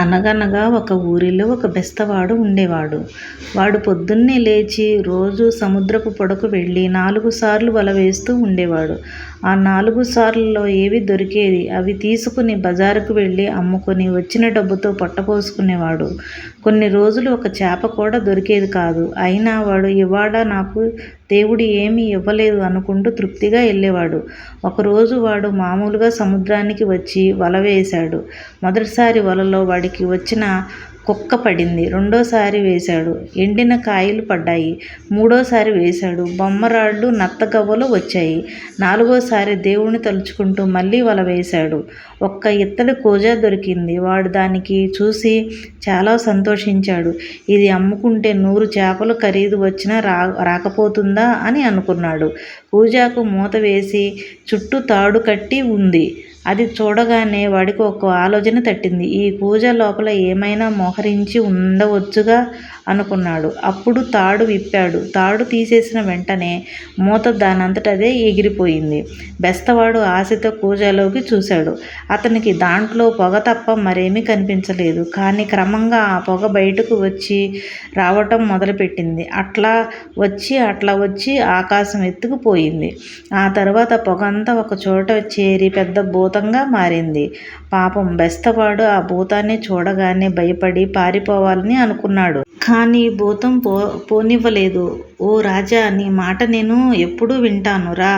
అనగనగా ఒక ఊరిలో ఒక బెస్తవాడు ఉండేవాడు. వాడు పొద్దున్నే లేచి రోజు సముద్రపు పొడకు వెళ్ళి నాలుగు సార్లు వల వేస్తూ ఉండేవాడు. ఆ నాలుగు సార్లలో ఏవి దొరికేది అవి తీసుకుని బజారుకు వెళ్ళి అమ్ముకొని వచ్చిన డబ్బుతో పొట్టపోసుకునేవాడు. కొన్ని రోజులు ఒక చేప కూడా దొరికేది కాదు. అయినా వాడు ఇవాళ నాకు దేవుడు ఏమీ ఇవ్వలేదు అనుకుంటూ తృప్తిగా వెళ్ళేవాడు. ఒకరోజు వాడు మామూలుగా సముద్రానికి వచ్చి వల వేశాడు. మొదటిసారి వలలో వాడికి వచ్చిన కుక్క పడింది. రెండోసారి వేశాడు. ఎండిన కాయలు పడ్డాయి. మూడోసారి వేశాడు. బొమ్మరాళ్ళు నత్తగవ్వలు వచ్చాయి. నాలుగోసారి దేవుణ్ణి తలుచుకుంటూ మళ్ళీ వల వేశాడు. ఒక్క ఇత్తడి కూజా దొరికింది. వాడు దానికి చూసి చాలా సంతోషించాడు. ఇది అమ్ముకుంటే నూరు చేపలు ఖరీదు వచ్చినా రా రాకపోతుందా అని అనుకున్నాడు. కూజాకు మూత వేసి చుట్టూ తాడు కట్టి ఉంది. అది చూడగానే వాడికి ఒక ఆలోచన తట్టింది. ఈ పూజ లోపల ఏమైనా మోహరించి ఉండవచ్చుగా అనుకున్నాడు. అప్పుడు తాడు విప్పాడు. తాడు తీసేసిన వెంటనే మూత దానంతటదే ఎగిరిపోయింది. బెస్తవాడు ఆశతో కూజాలోకి చూశాడు. అతనికి దాంట్లో పొగ తప్ప మరేమీ కనిపించలేదు. కానీ క్రమంగా ఆ పొగ బయటకు వచ్చి రావటం మొదలుపెట్టింది. అట్లా వచ్చి అట్లా వచ్చి ఆకాశం ఎత్తుకుపోయింది ఆ తర్వాత ఆ అంతా పొగంతా ఒకచోట చేరి పెద్ద భూతంగా మారింది. పాపం బెస్తవాడు ఆ భూతాన్ని చూడగానే భయపడి పారిపోవాలని అనుకున్నాడు. కానీ భూతం పో పోనివ్వలేదు. ఓ రాజా! నీ మాట నేను ఎప్పుడూ వింటాను రా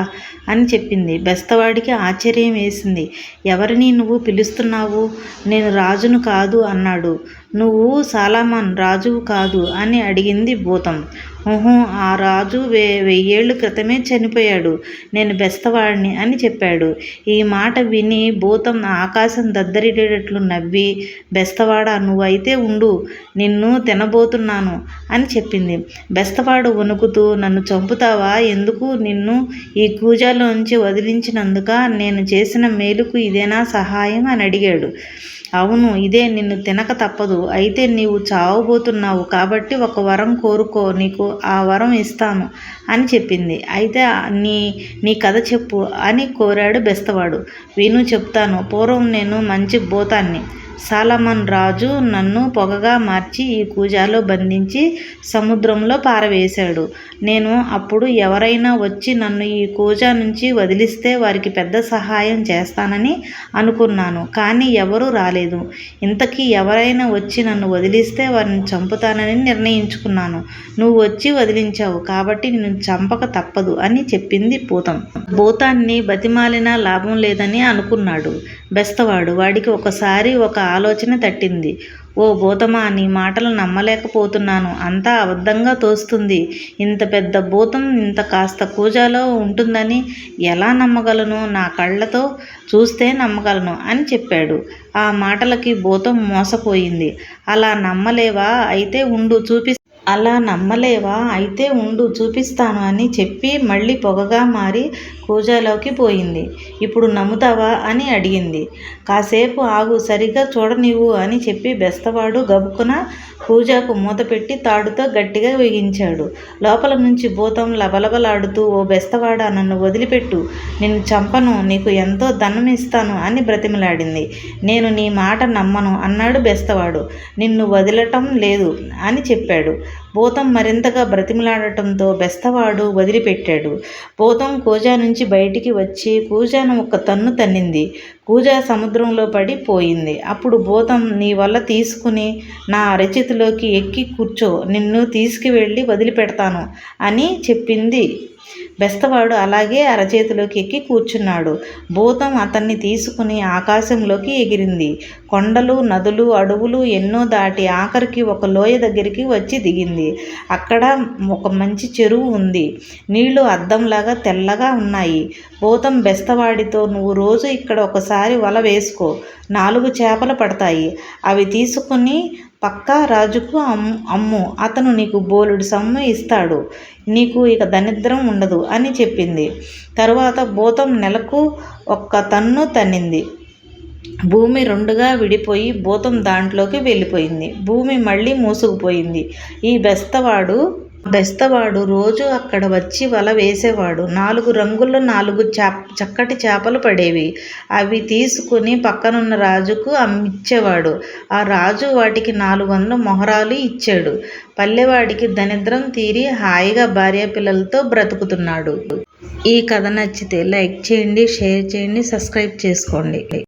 అని చెప్పింది. బెస్తవాడికి ఆశ్చర్యం వేసింది. ఎవరిని నువ్వు పిలుస్తున్నావు? నేను రాజును కాదు అన్నాడు. నువ్వు సాలమన్ రాజువు కాదు అని అడిగింది భూతం. ఓహో ఆ రాజు వే వెయ్యేళ్ళ క్రితమే చనిపోయాడు. నేను బెస్తవాడిని అని చెప్పాడు. ఈ మాట విని భూతం ఆకాశం దద్దరిడేటట్లు నవ్వి బెస్తవాడా నువ్వైతే ఉండు. నిన్ను తినబోతున్నాను అని చెప్పింది. బెస్తవాడు వణుకుతూ నన్ను చంపుతావా? ఎందుకు? నిన్ను ఈ కూజాలోంచి వదిలించినందుక నేను చేసిన మేలుకు ఇదేనా సహాయం అని అడిగాడు. అవును ఇదే నిన్ను తినక తప్పదు. అయితే నీవు చావబోతున్నావు కాబట్టి ఒక వరం కోరుకో నీకు ఆ వరం ఇస్తాను అని చెప్పింది. అయితే నీ నీ కథ చెప్పు అని కోరాడు బెస్తవాడు. విను చెప్తాను. పూర్వం నేను మంచి భూతాన్ని. సాలమన్ రాజు నన్ను పొగగా మార్చి ఈ కూజాలో బంధించి సముద్రంలో పారవేశాడు. నేను అప్పుడు ఎవరైనా వచ్చి నన్ను ఈ కూజా నుంచి వదిలిస్తే వారికి పెద్ద సహాయం చేస్తానని అనుకున్నాను. కానీ ఎవరూ రాలేదు. ఇంతకీ ఎవరైనా వచ్చి నన్ను వదిలిస్తే వారిని చంపుతానని నిర్ణయించుకున్నాను. నువ్వు వచ్చి వదిలించావు కాబట్టి నిన్ను చంపక తప్పదు అని చెప్పింది భూతం. భూతాన్ని బతిమాలినా లాభం లేదని అనుకున్నాడు బెస్తవాడు. వాడికి ఒకసారి ఒక ఆలోచన తట్టింది. ఓ భూతమా! నీ మాటలు నమ్మలేకపోతున్నాను. అంతా అబద్ధంగా తోస్తుంది. ఇంత పెద్ద భూతం ఇంత కాస్త కూజాలో ఉంటుందని ఎలా నమ్మగలను? నా కళ్ళతో చూస్తే నమ్మగలను అని చెప్పాడు. ఆ మాటలకి భూతం మోసపోయింది. అలా నమ్మలేవా? అయితే ఉండు చూపి అలా నమ్మలేవా? అయితే ఉండు చూపిస్తాను అని చెప్పి మళ్ళీ పొగగా మారి కూజాలోకి పోయింది. ఇప్పుడు నమ్ముతావా? అని అడిగింది. కాసేపు ఆగు సరిగ్గా చూడనివ్వు అని చెప్పి బెస్తవాడు గబుకున కూజాకు మూతపెట్టి తాడుతో గట్టిగా బిగించాడు. లోపల నుంచి భూతం లబలబలాడుతూ ఓ బెస్తవాడా! నన్ను వదిలిపెట్టు. నిన్ను చంపను. నీకు ఎంతో ధనం ఇస్తాను అని బ్రతిమలాడింది నేను నీ మాట నమ్మను అన్నాడు బెస్తవాడు. నిన్ను వదలటం లేదు అని చెప్పాడు. భూతం మరింతగా బ్రతిమలాడటంతో బెస్తవాడు వదిలిపెట్టాడు. భూతం కూజా నుంచి బయటికి వచ్చి కూజాను ఒక్క తన్ను తన్నింది. కూజ సముద్రంలో పడి పోయింది. అప్పుడు భూతం నీ వల్ల తీసుకుని నా అరచేతిలోకి ఎక్కి కూర్చో. నిన్ను తీసుకువెళ్ళి వదిలిపెడతాను అని చెప్పింది. బెస్తవాడు అలాగే అరచేతిలోకి ఎక్కి కూర్చున్నాడు. భూతం అతన్ని తీసుకుని ఆకాశంలోకి ఎగిరింది. కొండలు, నదులు, అడవులు ఎన్నో దాటి ఆఖరికి ఒక లోయ దగ్గరికి వచ్చి దిగింది. అక్కడ ఒక మంచి చెరువు ఉంది. నీళ్ళు అద్దంలాగా తెల్లగా ఉన్నాయి. భూతం బెస్తవాడితో నువ్వు రోజు ఇక్కడ ఒకసారి వల వేసుకో. నాలుగు చేపలు పడతాయి. అవి తీసుకుని పక్కా రాజుకు అమ్ము. అతను నీకు బోలెడు సొమ్ము ఇస్తాడు. నీకు ఇక దరిద్రం ఉండదు అని చెప్పింది. తరువాత భూతం నెలకు ఒక్క తన్ను తన్నింది. భూమి రెండుగా విడిపోయి భూతం దాంట్లోకి వెళ్ళిపోయింది. భూమి మళ్ళీ మూసుకుపోయింది. ఈ బెస్తవాడు బెస్తవాడు రోజు అక్కడ వచ్చి వల వేసేవాడు. నాలుగు రంగుల్లో నాలుగు చేప చక్కటి చేపలు పడేవి. అవి తీసుకుని పక్కనున్న రాజుకు అమ్మిచ్చేవాడు. ఆ రాజు వాటికి నాలుగు వందల మొహరాలు ఇచ్చాడు. పల్లెవాడికి దరిద్రం తీరి హాయిగా భార్య పిల్లలతో బ్రతుకుతున్నాడు. ఈ కథ నచ్చితే లైక్ చేయండి షేర్ చేయండి సబ్స్క్రైబ్ చేసుకోండి.